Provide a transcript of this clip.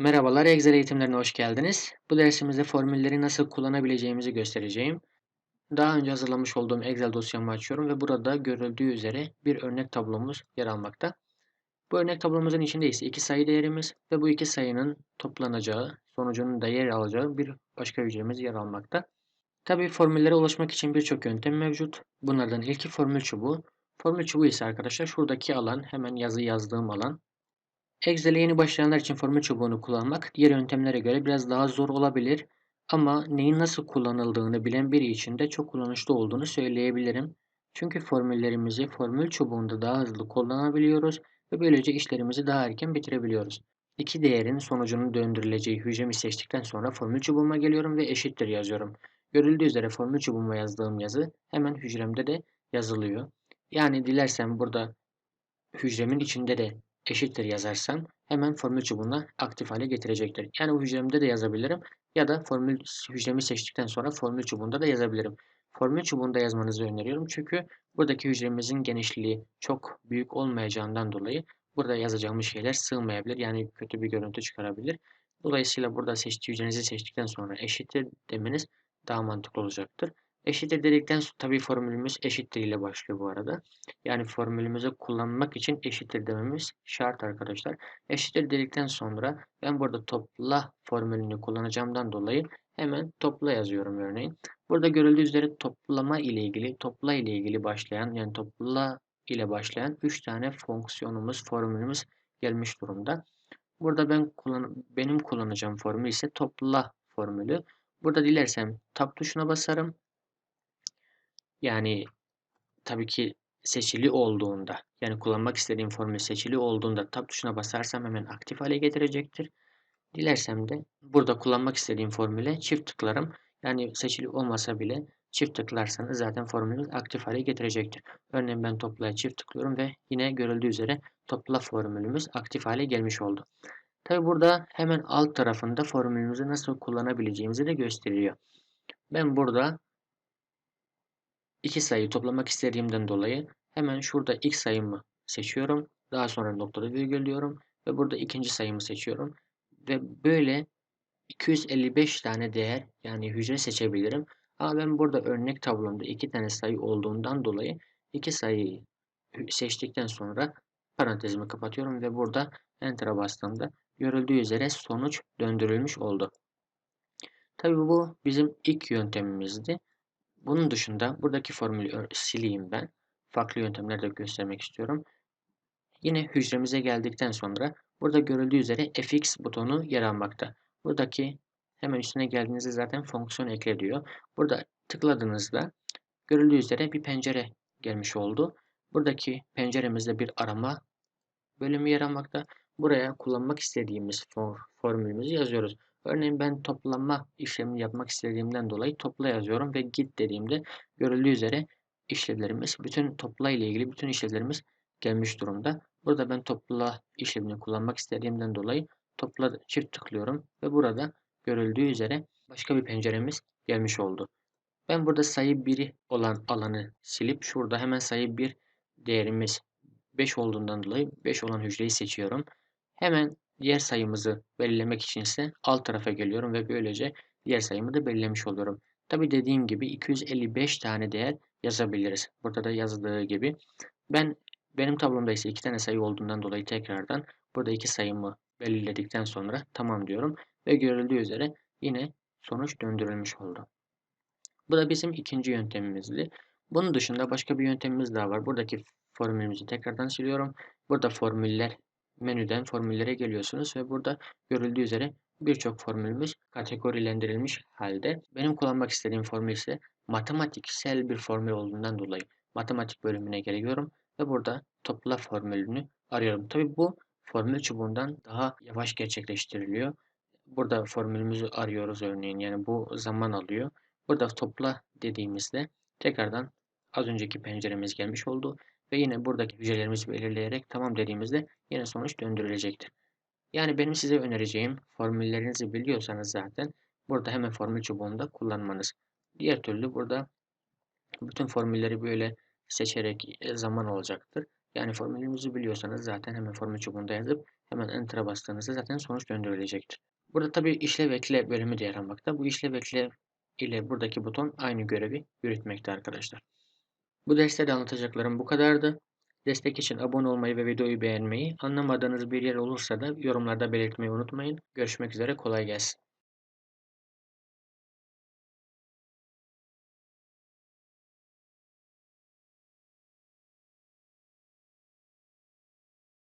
Merhabalar, Excel eğitimlerine hoş geldiniz. Bu dersimizde formülleri nasıl kullanabileceğimizi göstereceğim. Daha önce hazırlamış olduğum Excel dosyamı açıyorum ve burada görüldüğü üzere bir örnek tablomuz yer almakta. Bu örnek tablomuzun içinde ise iki sayı değerimiz ve bu iki sayının toplanacağı, sonucunun da yer alacağı bir başka hücremiz yer almakta. Tabi formüllere ulaşmak için birçok yöntem mevcut. Bunlardan ilki formül çubuğu. Formül çubuğu ise arkadaşlar şuradaki alan, hemen yazı yazdığım alan. Excel'e yeni başlayanlar için formül çubuğunu kullanmak diğer yöntemlere göre biraz daha zor olabilir ama neyin nasıl kullanıldığını bilen biri için de çok kullanışlı olduğunu söyleyebilirim. Çünkü formüllerimizi formül çubuğunda daha hızlı kullanabiliyoruz ve böylece işlerimizi daha erken bitirebiliyoruz. İki değerin sonucunun döndürüleceği hücremi seçtikten sonra formül çubuğuma geliyorum ve eşittir yazıyorum. Görüldüğü üzere formül çubuğuma yazdığım yazı hemen hücremde de yazılıyor. Yani dilersem burada hücremin içinde de eşittir yazarsam hemen formül çubuğuna aktif hale getirecektir. Yani bu hücremde de yazabilirim ya da formül hücremi seçtikten sonra formül çubuğunda da yazabilirim. Formül çubuğunda yazmanızı öneriyorum çünkü buradaki hücremizin genişliği çok büyük olmayacağından dolayı burada yazacağımız şeyler sığmayabilir. Yani kötü bir görüntü çıkarabilir. Dolayısıyla burada seçtiği hücrenizi seçtikten sonra eşittir demeniz daha mantıklı olacaktır. Eşittir dedikten sonra tabii formülümüz eşittir ile başlıyor bu arada. Yani formülümüzü kullanmak için eşittir dememiz şart arkadaşlar. Eşittir dedikten sonra ben burada topla formülünü kullanacağımdan dolayı hemen topla yazıyorum örneğin. Burada görüldüğü üzere toplama ile ilgili, topla ile ilgili başlayan yani topla ile başlayan 3 tane fonksiyonumuz, formülümüz gelmiş durumda. Burada ben kullan benim kullanacağım formül ise topla formülü. Burada dilersem tab tuşuna basarım. Yani tabii ki seçili olduğunda yani kullanmak istediğim formül seçili olduğunda tab tuşuna basarsam hemen aktif hale getirecektir. Dilersem de burada kullanmak istediğim formüle çift tıklarım. Yani seçili olmasa bile çift tıklarsanız zaten formülünüz aktif hale getirecektir. Örneğin ben toplaya çift tıklıyorum ve yine görüldüğü üzere topla formülümüz aktif hale gelmiş oldu. Tabi burada hemen alt tarafında formülümüzü nasıl kullanabileceğimizi de gösteriyor. Ben burada iki sayıyı toplamak istediğimden dolayı hemen şurada ilk sayımı seçiyorum. Daha sonra noktada virgül diyorum ve burada ikinci sayımı seçiyorum. Ve böyle 255 tane değer yani hücre seçebilirim. Ama ben burada örnek tablomda iki tane sayı olduğundan dolayı iki sayıyı seçtikten sonra parantezimi kapatıyorum ve burada Enter'a bastığımda görüldüğü üzere sonuç döndürülmüş oldu. Tabi bu bizim ilk yöntemimizdi. Bunun dışında buradaki formülü sileyim ben. Farklı yöntemler göstermek istiyorum. Yine hücremize geldikten sonra burada görüldüğü üzere fx butonu yer almakta. Buradaki hemen üstüne geldiğinizde zaten fonksiyon ekle diyor. Burada tıkladığınızda görüldüğü üzere bir pencere gelmiş oldu. Buradaki penceremizde bir arama bölümü yer almakta. Buraya kullanmak istediğimiz formülümüzü yazıyoruz. Örneğin ben toplama işlemini yapmak istediğimden dolayı topla yazıyorum ve git dediğimde görüldüğü üzere işlevlerimiz, bütün topla ile ilgili bütün işlevlerimiz gelmiş durumda. Burada ben topla işlemini kullanmak istediğimden dolayı topla çift tıklıyorum ve burada görüldüğü üzere başka bir penceremiz gelmiş oldu. Ben burada sayı 1'i olan alanı silip şurada hemen sayı 1 değerimiz 5 olduğundan dolayı 5 olan hücreyi seçiyorum. Hemen diğer sayımızı belirlemek için ise alt tarafa geliyorum ve böylece diğer sayımı da belirlemiş oluyorum. Tabi dediğim gibi 255 tane değer yazabiliriz. Burada da yazdığı gibi. Ben benim tablomda ise iki tane sayı olduğundan dolayı tekrardan burada iki sayımı belirledikten sonra tamam diyorum. Ve görüldüğü üzere yine sonuç döndürülmüş oldu. Bu da bizim ikinci yöntemimizdi. Bunun dışında başka bir yöntemimiz daha var. Buradaki formülümüzü tekrardan siliyorum. Burada formüller menüden formüllere geliyorsunuz ve burada görüldüğü üzere birçok formülümüz kategorilendirilmiş halde. Benim kullanmak istediğim formül ise matematiksel bir formül olduğundan dolayı matematik bölümüne geliyorum ve burada topla formülünü arıyorum. Tabi bu formül çubuğundan daha yavaş gerçekleştiriliyor. Burada formülümüzü arıyoruz örneğin yani bu zaman alıyor. Burada topla dediğimizde tekrardan az önceki penceremiz gelmiş oldu ve yine buradaki hücrelerimizi belirleyerek tamam dediğimizde yine sonuç döndürülecektir. Yani benim size önereceğim formüllerinizi biliyorsanız zaten burada hemen formül çubuğunda kullanmanız. Diğer türlü burada bütün formülleri böyle seçerek e, zaman olacaktır. Yani formülümüzü biliyorsanız zaten hemen formül çubuğunda yazıp Hemen Enter'a bastığınızda zaten sonuç döndürülecektir. Burada tabi işlev ekle bölümü de yer. Bu işlev ekle ile buradaki buton aynı görevi yürütmekte arkadaşlar. Bu derste de anlatacaklarım bu kadardı. Destek için abone olmayı ve videoyu beğenmeyi, anlamadığınız bir yer olursa da yorumlarda belirtmeyi unutmayın. Görüşmek üzere, kolay gelsin.